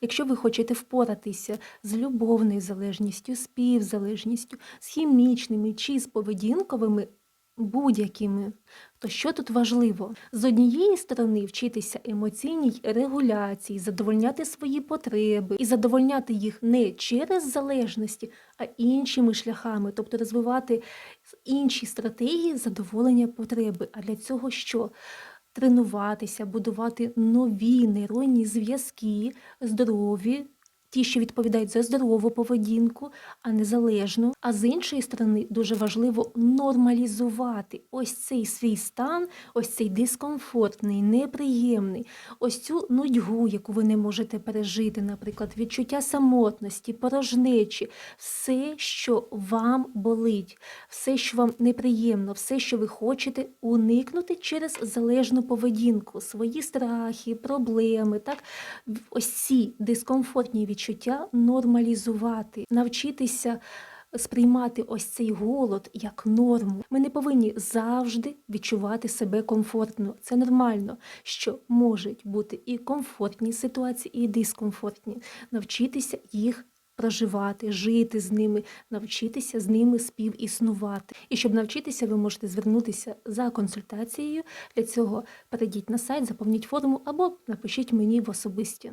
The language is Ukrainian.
Якщо ви хочете впоратися з любовною залежністю, співзалежністю, з хімічними чи з поведінковими будь-якими, то що тут важливо? З однієї сторони вчитися емоційній регуляції, задовольняти свої потреби і задовольняти їх не через залежності, а іншими шляхами, тобто розвивати інші стратегії задоволення потреби. А для цього що? Тренуватися, будувати нові нейронні зв'язки, здорові, ті, що відповідають за здорову поведінку, а не залежну. А з іншої сторони, дуже важливо нормалізувати ось цей свій стан, ось цей дискомфортний, неприємний, ось цю нудьгу, яку ви не можете пережити, наприклад, відчуття самотності, порожнечі, все, що вам болить, все, що вам неприємно, все, що ви хочете уникнути через залежну поведінку, свої страхи, проблеми, так? Ось ці дискомфортні відчуття нормалізувати, навчитися сприймати ось цей голод як норму. Ми не повинні завжди відчувати себе комфортно. Це нормально, що можуть бути і комфортні ситуації, і дискомфортні. Навчитися їх проживати, жити з ними, навчитися з ними співіснувати. І щоб навчитися, ви можете звернутися за консультацією. Для цього перейдіть на сайт, заповніть форму або напишіть мені в особисті.